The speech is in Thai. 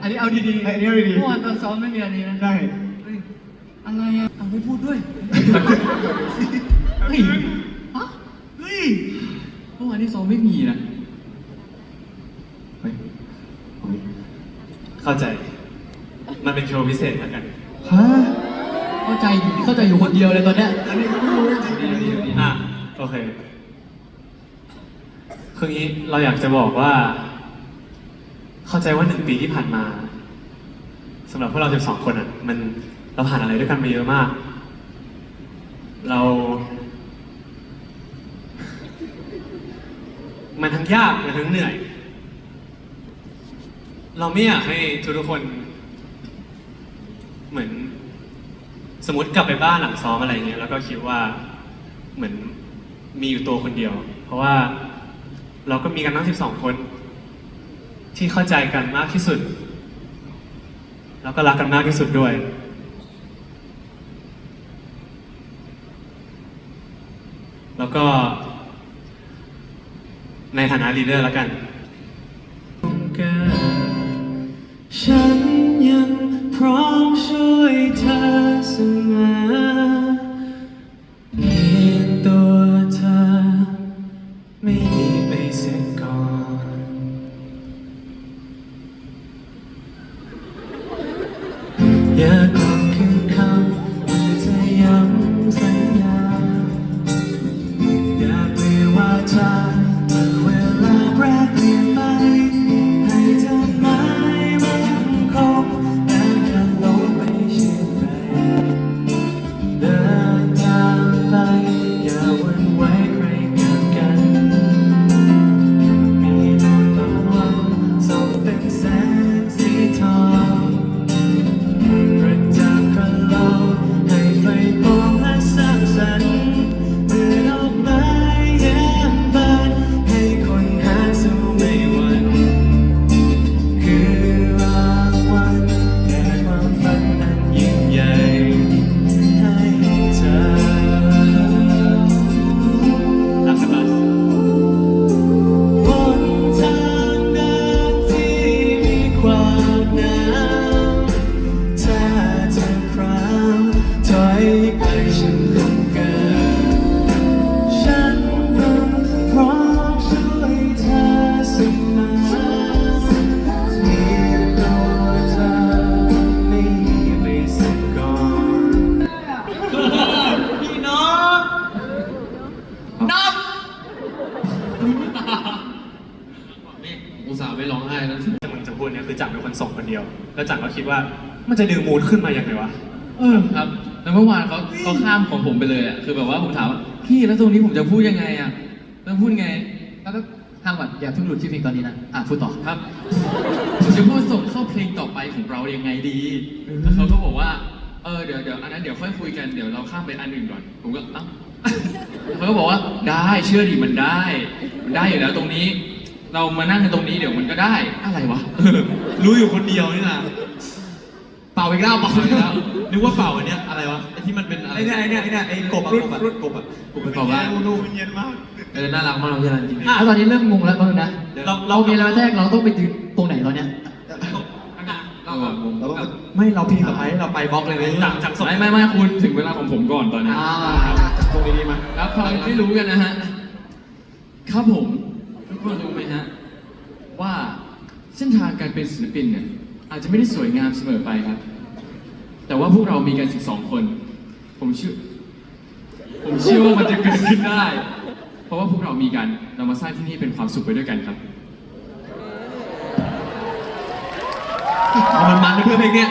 อันนี้เอาดีๆอันนี้เอาดีๆ เมื่อวานตอนซ้อมไม่มีอันนี้นะได้ เฮ้ยอะไรอะเอาไม่พูดด้วยเฮ้ยฮะเฮ้ยเมื่อวานที่ซ้อมไม่มีนะเฮ้ยเข้าใจ มันเป็นโชว์พิเศษแล้วกันฮะเข้าใจอยู่เข้าใจอยู่คนเดียวเลยตอนเนี้ยอันนี้ก็ไม่รู้จริงๆอันนี้อะโอเคคืองี้เราอยากจะบอกว่า เข้าใจว่าหนึ่งปีที่ผ่านมาสำหรับพวกเรา12คนอะ มันเราผ่านอะไรด้วยกันมาเยอะมาก เรา มันทั้งยากมันทั้งเหนื่อย เราไม่อยากให้ทุกคน เหมือน สมมติกลับไปบ้านหลังซ้อมอะไรเงี้ยแล้วก็คิดว่าเหมือนมีอยู่ตัวคนเดียว เพราะว่า เราก็มีกันทั้ง12คน ที่เข้าใจกันมากที่สุด แล้วก็รักกันมากที่สุดด้วย แล้วก็ในฐานะลีดเดอร์แล้วกัน เนี่ยคือจักรเป็นคนส่งคนเดียว แล้วจักรก็คิดว่ามันจะดึงมูดขึ้นมายังไงวะ เออครับ แล้วเมื่อวานเขาเขาข้ามของผมไปเลยอะ คือแบบว่าผมถามว่าพี่แล้วตรงนี้ผมจะพูดยังไงอะต้องพูดไง แล้วก็ห้ามก่อนอย่าเพิ่งหลุดชื่อเพลงตอนนี้นะ อะพูดต่อครับ ผมจะพูดส่งเข้าเพลงต่อไปของเรายังไงดี แล้วเขาก็บอกว่า เออเดี๋ยวเดี๋ยวอันนั้นเดี๋ยวค่อยคุยกัน เดี๋ยวเราข้ามไปอันอื่นก่อน ผมก็เอ้าเขาก็บอกว่าได้เชื่อดิมันได้ มันได้อยู่แล้วตรงนี้ เรามานั่งกันตรงนี้เดี๋ยวมันก็ได้ อะไรวะ รู้อยู่คนเดียวนี่นะเป่าอีกแล้วเป่าอีกแล้วนึกว่าเป่าอันเนี้ยอะไรวะไอ้ที่มันเป็นอะไรไอ้เนี่ยไอ้เนี่ยไอ้เนี่ยไอ้กบอะกบอะกบอะกูเป็นเป่าบ้านนูมันเย็นมากเออน่ารักมากพี่รันจริงอะตอนนี้เริ่มงงแล้วตอนนึงนะเราเราโอเคแล้วแทกเราต้องไปยืนตรงไหนตอนเนี้ยเราแบบงงเราต้องไม่เราเพลงต่อไปเราไปบล็อกเลยเลยจักรจักรส่งไม่ไม่ไม่คุณถึงเวลาของผมก่อนตอนนี้อ่าตรงนี้มาครับพอไม่รู้กันนะฮะครับผมทุก คนรู้ไหมฮะว่าเส้นทางการเป็นศิลปินเนี่ยอาจจะไม่ได้สวยงามเสมอไปครับ แต่ว่าพวกเรามีกัน 12 คน ผมเชื่อ ผมเชื่อว่ามันจะเกิดขึ้นได้ เพราะว่าพวกเรามีกัน เรามาสร้างที่นี่เป็นความสุขไปด้วยกันครับเอามันมันเพื่อเพลงเนี้ย